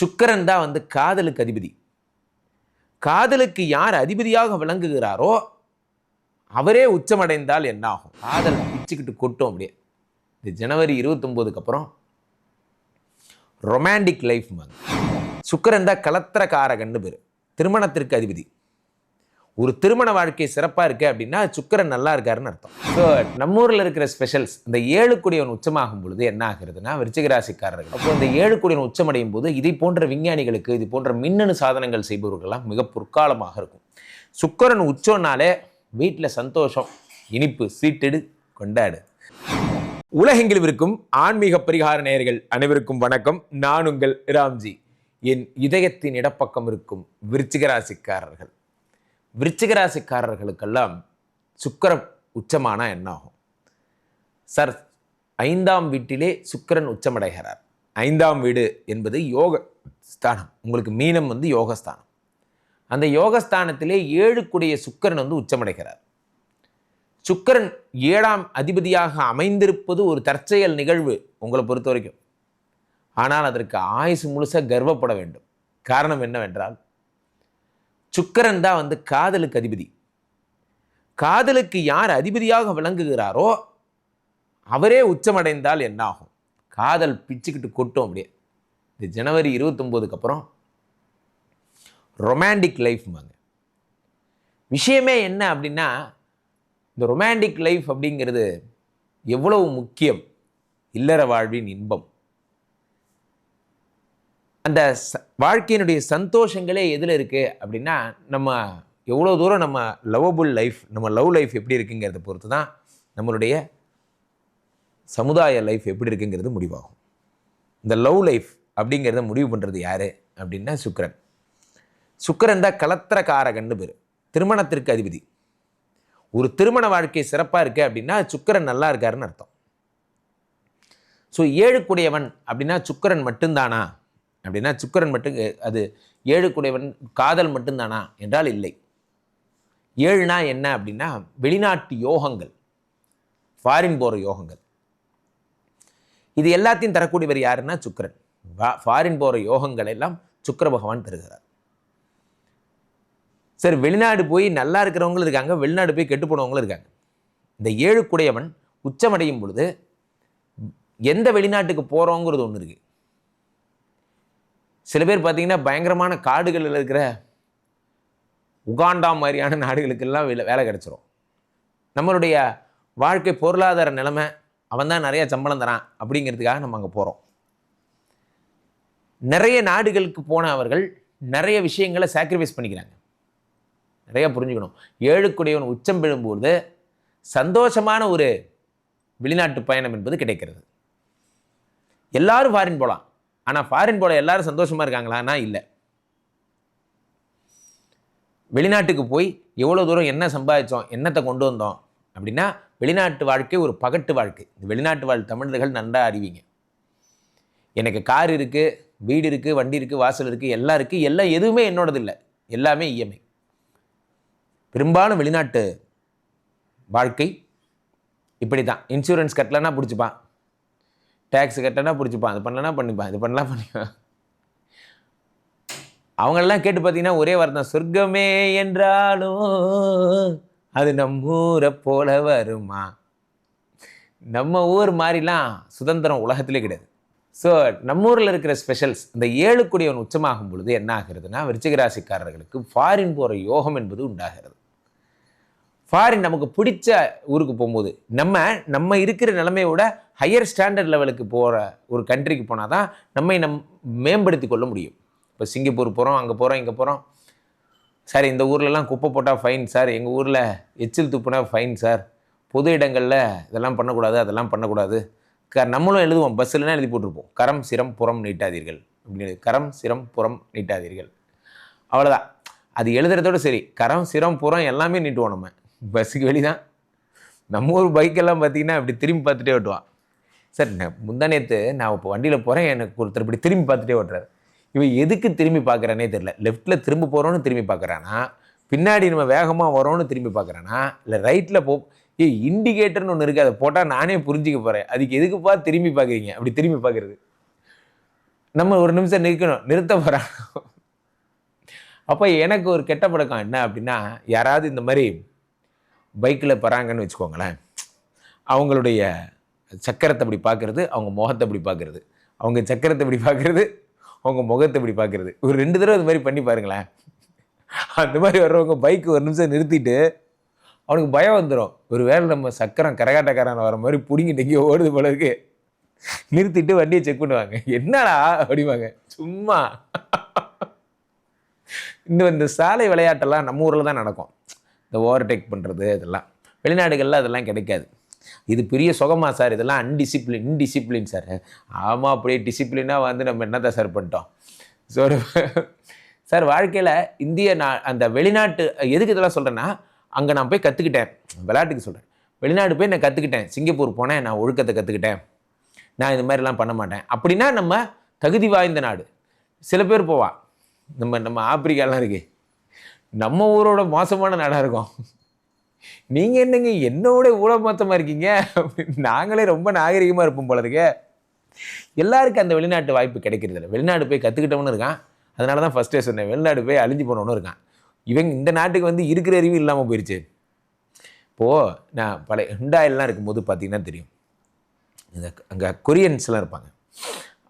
சுக்கரன் தான் வந்து காதலுக்கு அதிபதி. காதலுக்கு யார் அதிபதியாக விளங்குகிறாரோ அவரே உச்சமடைந்தால் என்ன ஆகும் காதல் பிச்சுக்கிட்டு கொட்டும் அப்படியே. இந்த ஜனவரி இருபத்தொம்போதுக்கு அப்புறம் ரொமான்டிக் லைஃப் சுக்கரன் தான் கலத்திரக்காரகன்னு பேர். திருமணத்திற்கு அதிபதி. ஒரு திருமண வாழ்க்கை சிறப்பாக இருக்கு அப்படின்னா சுக்கரன் நல்லா இருக்காருன்னு அர்த்தம். ஸோ நம்ம ஊரில் இருக்கிற ஸ்பெஷல்ஸ் இந்த ஏழு குடியவன் உச்சமாகும் பொழுது என்ன ஆகுறதுன்னா விருச்சிகராசிக்காரர்கள் அப்போ இந்த ஏழு குடியவன் உச்சமடையும் போது இதை போன்ற விஞ்ஞானிகளுக்கு இது போன்ற மின்னணு சாதனங்கள் செய்பவர்கள்லாம் மிக பொற்காலமாக இருக்கும். சுக்கரன் உச்சம்னாலே வீட்டில் சந்தோஷம் இனிப்பு சீட்டெடு கொண்டாடு. உலகெங்கிலும் இருக்கும் ஆன்மீக பரிகார நேயர்கள் அனைவருக்கும் வணக்கம். நான் உங்கள் ராம்ஜி. என் இதயத்தின் இடப்பக்கம் இருக்கும் விருச்சிகராசிக்காரர்கள் விருச்சிகராசிக்காரர்களுக்கெல்லாம் சுக்கர ராசிக்காரர்களுக்கெல்லாம் உச்சமானா என்ன ஆகும் சார் ஐந்தாம் வீட்டிலே சுக்கிரன் உச்சமடைகிறார். ஐந்தாம் வீடு என்பது யோக ஸ்தானம். உங்களுக்கு மீனம் வந்து யோகஸ்தானம். அந்த யோகஸ்தானத்திலே ஏழுக்குடைய சுக்கிரன் வந்து உச்சமடைகிறார். சுக்கிரன் ஏழாம் அதிபதியாக அமைந்திருப்பது ஒரு தற்செயல் நிகழ்வு உங்களை பொறுத்த வரைக்கும். ஆனால் அதற்கு ஆயுசு முழுசாக கர்வப்பட வேண்டும். காரணம் என்னவென்றால் சுக்கரன் தான் வந்து காதலுக்கு அதிபதி. காதலுக்கு யார் அதிபதியாக விளங்குகிறாரோ அவரே உச்சமடைந்தால் என்னாகும்? காதல் பிச்சுக்கிட்டு கொட்டும் அப்படியே. இந்த ஜனவரி இருபத்தொம்போதுக்கு அப்புறம் ரொமான்டிக் லைஃப்மாங்க விஷயமே என்ன அப்படின்னா இந்த ரொமான்டிக் லைஃப் அப்படிங்கிறது எவ்வளவு முக்கியம்? இல்லற வாழ்வின் இன்பம். அந்த ச- வாழ்க்கையினுடைய சந்தோஷங்களே எதில் இருக்குது அப்படின்னா நம்ம எவ்வளோ தூரம் நம்ம லவ்வபுள் லைஃப் நம்ம லவ் லைஃப் எப்படி இருக்குங்கிறத பொறுத்து தான் நம்மளுடைய சமுதாய லைஃப் எப்படி இருக்குங்கிறது முடிவாகும். இந்த லவ் லைஃப் அப்படிங்கிறத முடிவு பண்ணுறது யார் அப்படின்னா சுக்கிரன். சுக்கரன் தான் கலத்திரக்காரகன்னு பேர். திருமணத்திற்கு அதிபதி. ஒரு திருமண வாழ்க்கை சிறப்பாக இருக்குது அப்படின்னா சுக்கிரன் நல்லா இருக்காருன்னு அர்த்தம். ஸோ ஏழுக்குடையவன் அப்படின்னா சுக்கிரன் மட்டும்தானா? அப்படின்னா சுக்கரன் மட்டும் அது ஏழுக்குடையவன் காதல் மட்டும்தானா என்றால் இல்லை. ஏழுனா என்ன அப்படின்னா வெளிநாட்டு யோகங்கள் ஃபாரின் போகிற யோகங்கள். இது எல்லாத்தையும் தரக்கூடியவர் யாருன்னா சுக்கிரன். ஃபாரின் போகிற யோகங்கள் எல்லாம் சுக்கர பகவான் தருகிறார். சரி வெளிநாடு போய் நல்லா இருக்கிறவங்களும் இருக்காங்க வெளிநாடு போய் கெட்டு போனவங்களும் இருக்காங்க. இந்த ஏழுக்குடையவன் உச்சமடையும் பொழுது எந்த வெளிநாட்டுக்கு போகிறோங்கிறது ஒன்று இருக்குது சில பேர் பார்த்தீங்கன்னா பயங்கரமான காடுகளில் இருக்கிற உகாண்டா மாதிரியான நாடுகளுக்கெல்லாம் வேலை வேலை கிடைச்சிரும். நம்மளுடைய வாழ்க்கை பொருளாதார நிலைமை அவன் தான் நிறைய சம்பளம் தரான் அப்படிங்கிறதுக்காக நம்ம அங்கே போகிறோம் நிறைய நாடுகளுக்கு போன அவர்கள் நிறைய விஷயங்களை சாக்ரிஃபைஸ் பண்ணிக்கிறாங்க. நிறைய புரிஞ்சுக்கணும். ஏழுக்குடையவன் உச்சம் விழும்போது சந்தோஷமான ஒரு வெளிநாட்டு பயணம் என்பது கிடைக்கிறது. எல்லாரும் ஃபாரின் போகலாம் ஆனால் ஃபாரின் போல எல்லாரும் சந்தோஷமாக இருக்காங்களான்னா இல்லை. வெளிநாட்டுக்கு போய் எவ்வளோ தூரம் என்ன சம்பாதிச்சோம் என்னத்தை கொண்டு வந்தோம் அப்படின்னா வெளிநாட்டு வாழ்க்கை ஒரு பகட்டு வாழ்க்கை. இந்த வெளிநாட்டு வாழ் தமிழர்கள் நன்றாக அறிவிங்க. எனக்கு கார் இருக்குது வீடு இருக்குது வண்டி இருக்குது வாசல் இருக்குது எல்லாம் இருக்குது எல்லாம் எதுவுமே என்னோடது இல்லை. எல்லாமே இஎம்ஐ. பெரும்பாலும் வெளிநாட்டு வாழ்க்கை இப்படி தான் இன்சூரன்ஸ் கட்டலைன்னா பிடிச்சிப்பான். டேக்ஸ் கட்டனா பிடிச்சிப்பான். அது பண்ணலனா பண்ணிப்பான். இது பண்ணலாம் பண்ணிப்பான். அவங்களெல்லாம் கேட்டு பார்த்தீங்கன்னா ஒரே வார்த்தை சொர்க்கமே என்றாலும் அது நம்ம ஊரை போல வருமா? நம்ம ஊர் மாதிரிலாம் சுதந்திரம் உலகத்திலே கிடையாது. ஸோ நம்ம ஊரில் இருக்கிற ஸ்பெஷல்ஸ் இந்த ஏழு கொடியவன் உச்சமாகும் பொழுது என்ன ஆகிறதுனா விருச்சிகராசிக்காரர்களுக்கு ஃபாரின் போகிற யோகம் என்பது உண்டாகிறது. ஃபாரின் நமக்கு பிடிச்ச ஊருக்கு போகும்போது நம்ம நம்ம இருக்கிற நிலைமையோட ஹையர் ஸ்டாண்டர்ட் லெவலுக்கு போகிற ஒரு கண்ட்ரிக்கு போனால் தான் நம்மை நம் மேம்படுத்தி கொள்ள முடியும். இப்போ சிங்கப்பூர் போகிறோம் அங்கே போகிறோம் இங்கே போகிறோம் சார் இந்த ஊர்லலாம் குப்பை போட்டால் ஃபைன் சார். எங்கள் ஊரில் எச்சில் துப்புனா ஃபைன் சார். பொது இடங்களில் இதெல்லாம் பண்ணக்கூடாது அதெல்லாம் பண்ணக்கூடாது. க நம்மளும் எழுதுவோம் பஸ்ஸில்னா எழுதி போட்டிருப்போம். கரம் சிரம் புறம் நீட்டாதீர்கள். அப்படின்னு. கரம் சிரம் புறம் நீட்டாதீர்கள். அவ்வளோதான் அது எழுதுறதோட சரி. கரம் சிரம் புறம் எல்லாமே நீட்டுவோம் நம்ம. பஸ்ஸுக்கு வெளி தான் நம்ம ஊர் பைக்கெல்லாம் பார்த்தீங்கன்னா இப்படி திரும்பி பார்த்துட்டே ஓட்டுவான். சார் நான் முந்தானேத்து நான் இப்போ வண்டியில் போகிறேன் எனக்கு ஒருத்தர் இப்படி திரும்பி பார்த்துட்டே ஓட்டுறாரு. இவன் எதுக்கு திரும்பி பார்க்குறானே தெரில லெஃப்ட்டில் திரும்ப போகிறோன்னு திரும்பி பார்க்குறானா? பின்னாடி நம்ம வேகமாக வரோன்னு திரும்பி பார்க்குறானா? இல்லை ரைட்டில் போ ஏ இண்டிகேட்டர்னு ஒன்று இருக்குது அதை போட்டால் நானே புரிஞ்சுக்க போகிறேன் அதுக்கு எதுக்குப்பா திரும்பி பார்க்குறீங்க? அப்படி திரும்பி பார்க்குறது. நம்ம ஒரு நிமிஷம் நிற்கணும் நிறுத்த போகிறான் அப்போ எனக்கு ஒரு கெட்ட பழக்கம் என்ன அப்படின்னா யாராவது இந்த மாதிரி பைக்கில் பராங்கன்னு வச்சுக்கோங்களேன் அவங்களுடைய சக்கரத்தை இப்படி பார்க்குறது அவங்க முகத்தை இப்படி பார்க்குறது. அவங்க சக்கரத்தை இப்படி பார்க்குறது அவங்க முகத்தை இப்படி பார்க்குறது. ஒரு ரெண்டு தடவை இது மாதிரி பண்ணி பாருங்களேன். அந்த மாதிரி வர்றவங்க பைக் ஒரு நிமிஷம் நிறுத்திட்டு அவனுக்கு பயம் வந்துடும் ஒரு வேளை நம்ம சக்கரம் கரகாட்டக்காரன் வர மாதிரி பிடிங்கிட்டு எங்கேயோ ஓடுது போல இருக்கு. நிறுத்திட்டு வண்டியை செக் பண்ணுவாங்க. என்னடா? அப்படிவாங்க சும்மா. இந்த இந்த சாலை விளையாட்டெல்லாம் நம்ம ஊரில் தான் நடக்கும். இந்த ஓவர்டேக் பண்ணுறது இதெல்லாம். வெளிநாடுகளில் அதெல்லாம் கிடைக்காது. இது பெரிய சுகமாக சார் இதெல்லாம் அன்டிசிப்ளின் இன்டிசிப்ளின் சார். ஆமாம் அப்படியே டிசிப்ளினாக வந்து நம்ம என்னதான் சார் பண்ணிட்டோம்? ஸோ சார் வாழ்க்கையில் இந்திய நா அந்த வெளிநாட்டு எதுக்கு இதெல்லாம் சொல்கிறேன்னா அங்கே நான் போய் கற்றுக்கிட்டேன் விளையாட்டுக்கு சொல்கிறேன் வெளிநாடு போய் நான் கற்றுக்கிட்டேன் சிங்கப்பூர் போனேன் நான் ஒழுக்கத்தை கற்றுக்கிட்டேன் நான் இது மாதிரிலாம் பண்ண மாட்டேன். அப்படின்னா நம்ம தகுதி வாய்ந்த நாடு. சில பேர் போவா. நம்ம நம்ம ஆப்பிரிக்காலாம் இருக்குது நம்ம ஊரோட மோசமான நாடாக இருக்கும். நீங்கள் என்னங்க என்னோட இவ்வளோ மொத்தமாக இருக்கீங்க? நாங்களே ரொம்ப நாகரிகமாக இருப்போம் போல இருக்க எல்லாருக்கும் அந்த வெளிநாட்டு வாய்ப்பு கிடைக்கிறது இல்லை வெளிநாடு போய் கற்றுக்கிட்டவனு இருக்கான். அதனால தான் ஃபஸ்ட்டே சொன்னேன். வெளிநாடு போய் அழிஞ்சு போனவனும் இருக்கான். இவங்க இந்த நாட்டுக்கு வந்து இருக்கிற அறிவு இல்லாமல் போயிடுச்சு இப்போது நான் பழைய ஹுண்டாயிலெலாம் இருக்கும்போது பார்த்தீங்கன்னா தெரியும். இந்த அங்கே கொரியன்ஸ்லாம் இருப்பாங்க.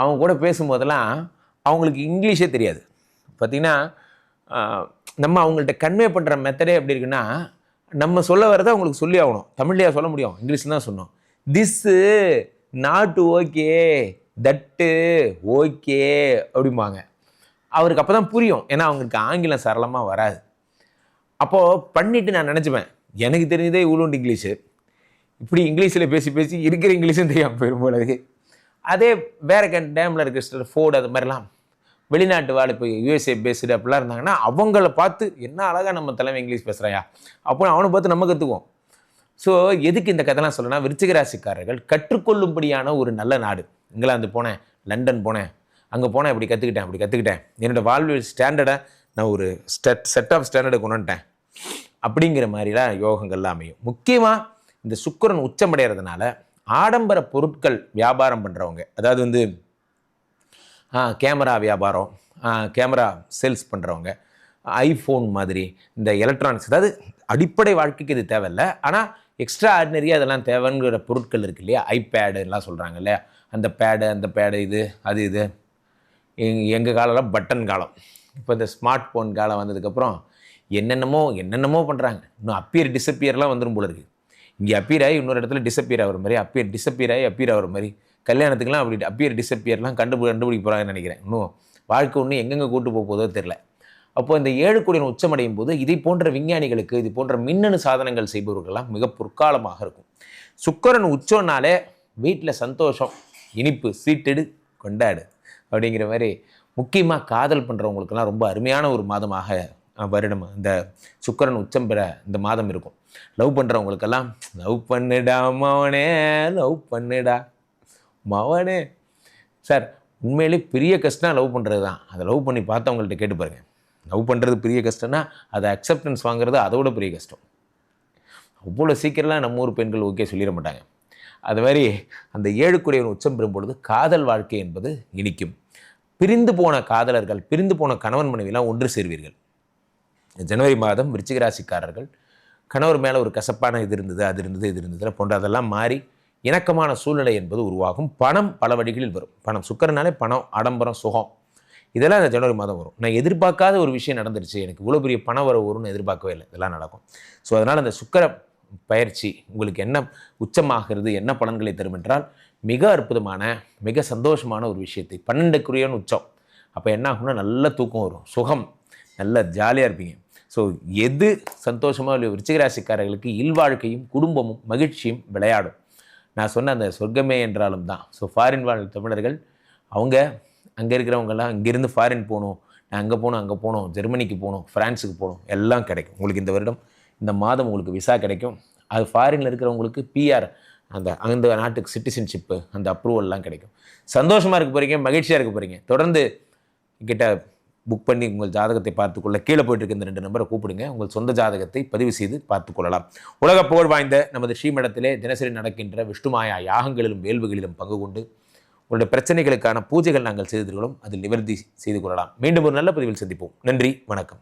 அவங்க கூட பேசும்போதெல்லாம் அவங்களுக்கு இங்கிலீஷே தெரியாது. பார்த்தீங்கன்னா நம்ம அவங்கள்ட்ட கன்வே பண்ணுற மெத்தடே எப்படி இருக்குன்னா நம்ம சொல்ல வரதை அவங்களுக்கு சொல்லி ஆகணும். தமிழ்லையா சொல்ல முடியும்? இங்கிலீஷ் தான் சொன்னோம். திஸ்ஸு நாட்டு ஓகே தட்டு ஓகே அப்படிம்பாங்க. அவருக்கு அப்போ தான் புரியும். ஏன்னா அவங்களுக்கு ஆங்கிலம் சரளமாக வராது. அப்போது பண்ணிவிட்டு நான் நினச்சிப்பேன். எனக்கு தெரிஞ்சதே இவ்வளோண்டு இங்கிலீஷு. இப்படி இங்கிலீஷில் பேசி பேசி இருக்கிற இங்கிலீஷும் தெரியாமல் போயிடும் போல அதே வேற கன் டேமில் இருக்கிற ஃபோர்டு அது மாதிரிலாம். வெளிநாட்டு வாழ் இப்போ யூஎஸ்ஏ பேஸ்டு அப்படிலாம் இருந்தாங்கன்னா அவங்கள பார்த்து என்ன அழகாக நம்ம தலைமை இங்கிலீஷ் பேசுகிறாயா அப்போ அவனை பார்த்து நம்ம கற்றுக்குவோம் ஸோ எதுக்கு இந்த கதைலாம் சொல்லணும்னா விருச்சிகராசிக்காரர்கள் கற்றுக்கொள்ளும்படியான ஒரு நல்ல நாடு. இங்கிலாந்து போனேன் லண்டன் போனேன் அங்கே போனேன் இப்படி கற்றுக்கிட்டேன் அப்படி கற்றுக்கிட்டேன் என்னோட வாழ்வியல் ஸ்டாண்டர்டை நான் ஒரு ஸ்டெட் செட் ஆஃப் ஸ்டாண்டர்டை கொண்டு வந்துட்டேன். அப்படிங்கிற மாதிரிலாம் யோகங்கள்லாம் அமையும். முக்கியமாக இந்த சுக்கரன் உச்சமடைகிறதுனால ஆடம்பர பொருட்கள் வியாபாரம் பண்ணுறவங்க அதாவது வந்து கேமரா வியாபாரம் கேமரா சேல்ஸ் பண்ணுறவங்க ஐஃபோன் மாதிரி இந்த எலக்ட்ரானிக்ஸ் அதாவது அடிப்படை வாழ்க்கைக்கு இது தேவையில்லை. ஆனால் எக்ஸ்ட்ரா ஆர்டினரியாக அதெல்லாம் தேவைங்கிற பொருட்கள் இருக்கு இல்லையா? ஐபேடு எல்லாம் சொல்கிறாங்க இல்லையா? அந்த பேடு அந்த பேடு இது அது இது. எங் எங்கள் காலம்லாம் பட்டன் காலம். இப்போ இந்த ஸ்மார்ட் ஃபோன் காலம் வந்ததுக்கப்புறம் என்னென்னமோ என்னென்னமோ பண்ணுறாங்க இன்னும் அப்பியர் டிசப்பியர்லாம் வந்துடும் போல இருக்குது இங்கே அப்பியர் ஆகி இன்னொரு இடத்துல டிசப்பியர் ஆகிற மாதிரி அப்பியர் டிசப்பியர் ஆகி அப்பியர் ஆகிற மாதிரி. கல்யாணத்துக்குலாம் அப்படி அப்பியர் டிஸ்அப்பியர்லாம் கண்டுபி கண்டுபிடிக்க போகிறாங்கன்னு நினைக்கிறேன். இன்னும் வாழ்க்கை ஒன்று எங்கெங்கே கூட்டு போக போதோ தெரில அப்போ இந்த ஏழு கோடியின் உச்சமடையும் போது இதை போன்ற விஞ்ஞானிகளுக்கு இது போன்ற மின்னணு சாதனங்கள் செய்பவர்கள்லாம் மிக பொற்காலமாக இருக்கும். சுக்கரன் உச்சம்னாலே வீட்டில் சந்தோஷம் இனிப்பு சீட்டெடு கொண்டாடு அப்படிங்கிற மாதிரி முக்கியமாக காதல் பண்ணுறவங்களுக்கெல்லாம் ரொம்ப அருமையான ஒரு மாதமாக வருடம் இந்த சுக்கிரன் உச்சம் பெற இந்த மாதம் இருக்கும். லவ் பண்ணுறவங்களுக்கெல்லாம் லவ் பண்ணுடா மவனே லவ் பண்ணுடா மவனே. சார் உண்மையிலே பெரிய கஷ்டம் லவ் பண்ணுறது தான் அதை லவ் பண்ணி பார்த்தவங்கள்ட்ட கேட்டு பாருங்க. லவ் பண்ணுறது பெரிய கஷ்டம்னா அதை அக்செப்டன்ஸ் வாங்குறது அதோட பெரிய கஷ்டம். அவ்வளோ சீக்கிரம்லாம் நம்ம ஊர் பெண்கள் ஓகே சொல்லிட மாட்டாங்க. அது மாதிரி அந்த ஏழுக்குடையவன் உச்சம் பெறும் பொழுது காதல் வாழ்க்கை என்பது இனிக்கும். பிரிந்து போன காதலர்கள் பிரிந்து போன கணவன் மனைவிலாம் ஒன்று சேர்வீர்கள். ஜனவரி மாதம் விருச்சிகராசிக்காரர்கள் கணவர் மேலே ஒரு கசப்பான இது இருந்தது அது இருந்தது இது இருந்தது போன்ற அதெல்லாம் மாறி இணக்கமான சூழ்நிலை என்பது உருவாகும். பணம் பல வழிகளில் வரும். பணம் சுக்கரனாலே பணம் ஆடம்பரம் சுகம். இதெல்லாம் இந்த ஜனவரி மாதம் வரும். நான் எதிர்பார்க்காத ஒரு விஷயம் நடந்துருச்சு. எனக்கு இவ்வளோ பெரிய பணம் வர வரும்னு எதிர்பார்க்கவே இல்லை. இதெல்லாம் நடக்கும். ஸோ அதனால் அந்த சுக்கர பயிற்சி உங்களுக்கு என்ன உச்சமாகிறது என்ன பலன்களை தரும் என்றால் மிக அற்புதமான மிக சந்தோஷமான ஒரு விஷயத்தை பன்னெண்டுக்குரியன் உச்சம். அப்போ என்ன ஆகும்னா நல்ல தூக்கம் வரும். சுகம். நல்ல ஜாலியாக இருப்பீங்க. ஸோ எது சந்தோஷமாக இல்லை விருச்சிகராசிக்காரர்களுக்கு இல்வாழ்க்கையும் குடும்பமும் மகிழ்ச்சியும் விளையாடும். நான் சொன்ன அந்த சொர்க்கமே என்றாலும் தான். ஸோ ஃபாரின் வாழ் தமிழர்கள் அவங்க அங்கே இருக்கிறவங்கெல்லாம் இங்கேருந்து ஃபாரின் போகணும். நான் அங்கே போகணும் அங்கே போகணும் ஜெர்மனிக்கு போகணும் ஃப்ரான்ஸுக்கு போகணும் எல்லாம் கிடைக்கும். உங்களுக்கு இந்த வருடம் இந்த மாதம் உங்களுக்கு விசா கிடைக்கும். அது ஃபாரினில் இருக்கிறவங்களுக்கு பிஆர் அந்த அந்த நாட்டுக்கு சிட்டிசன்ஷிப்பு அந்த அப்ரூவல்லாம் கிடைக்கும். சந்தோஷமாக இருக்க போகிறீங்க மகிழ்ச்சியாக இருக்க போகிறீங்க தொடர்ந்து கிட்ட புக் பண்ணி உங்கள் ஜாதகத்தை பார்த்துக்கொள்ள கீழே போயிட்டு இருக்க இந்த ரெண்டு நம்பரை கூப்பிடுங்க. உங்கள் சொந்த ஜாதகத்தை பதிவு செய்து பார்த்துக்கொள்ளலாம். உலக புகழ் வாய்ந்த நமது ஸ்ரீமடத்திலே தினசரி நடக்கின்ற விஷ்ணுமாயா யாகங்களிலும் வேள்விகளிலும் பங்கு கொண்டு உங்களுடைய பிரச்சனைகளுக்கான பூஜைகள் நாங்கள் செய்திருக்கிறோம். அதில் நிவர்த்தி செய்து கொள்ளலாம். மீண்டும் ஒரு நல்ல பதிவில் சந்திப்போம். நன்றி வணக்கம்.